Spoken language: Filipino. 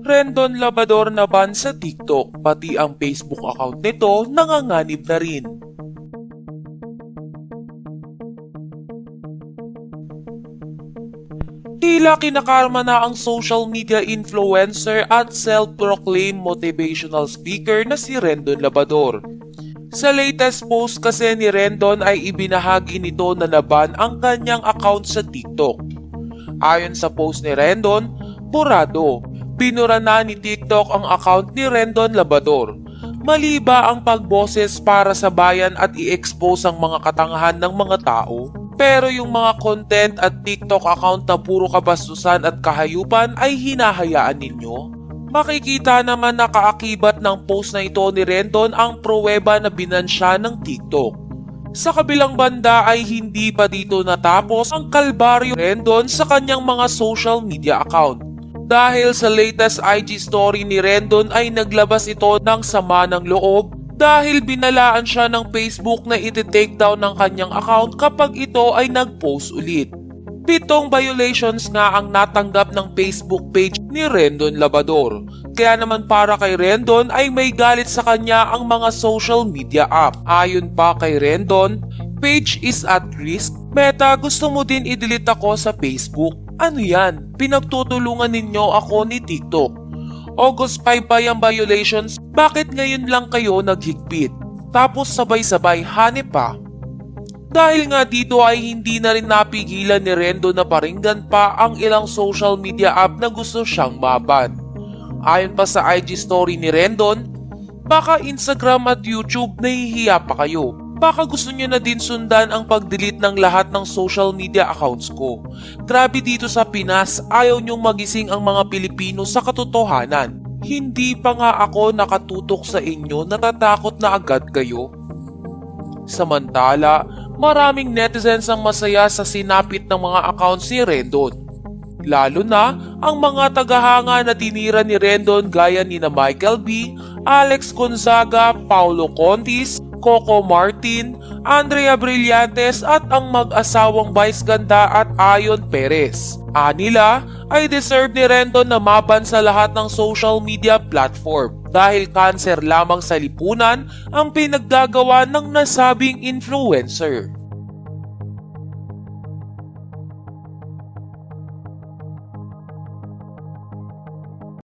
Rendon Labador na ban sa TikTok, pati ang Facebook account nito nanganganib na rin. Tila kinakarma na ang social media influencer at self-proclaimed motivational speaker na si Rendon Labador. Sa latest post kasi ni Rendon ay ibinahagi nito na naban ang kanyang account sa TikTok. Ayon sa post ni Rendon, burado, binura na ni TikTok ang account ni Rendon Labador. Mali ba ang pagboses para sa bayan at i-expose ang mga katangahan ng mga tao? Pero yung mga content at TikTok account na puro kabastusan at kahayupan ay hinahayaan ninyo? Makikita naman na kaakibat ng post na ito ni Rendon ang pruweba na binansya ng TikTok. Sa kabilang banda ay hindi pa dito natapos ang kalbaryo Rendon sa kanyang mga social media account. Dahil sa latest IG story ni Rendon ay naglabas ito ng sama ng loob dahil binalaan siya ng Facebook na iti-take down ng kanyang account kapag ito ay nag-post ulit. Pitong violations nga ang natanggap ng Facebook page ni Rendon Labador. Kaya naman para kay Rendon ay may galit sa kanya ang mga social media app. Ayon pa kay Rendon, page is at risk. Meta, gusto mo din i-delete ako sa Facebook? Ano yan? Pinagtutulungan ninyo ako ni TikTok. August 5 pa yung violations, bakit ngayon lang kayo naghigpit? Tapos sabay-sabay hanip pa. Dahil nga dito ay hindi na rin napigilan ni Rendo na paringgan pa ang ilang social media app na gusto siyang maban. Ayon pa sa IG story ni Rendon, baka Instagram at YouTube nahihiya pa kayo. Baka gusto nyo na din sundan ang pag-delete ng lahat ng social media accounts ko. Grabe dito sa Pinas, ayaw nyong magising ang mga Pilipino sa katotohanan. Hindi pa nga ako nakatutok sa inyo, natatakot na agad kayo. Samantala, maraming netizens ang masaya sa sinapit ng mga accounts ni Rendon. Lalo na ang mga tagahanga na tinira ni Rendon gaya ni na Michael B., Alex Gonzaga, Paulo Contis, Coco Martin, Andrea Brillantes at ang mag-asawang Vice Ganda at Ayon Perez. Anila ay deserve ni Rendon na maban sa lahat ng social media platform dahil cancer lamang sa lipunan ang pinaggagawa ng nasabing influencer.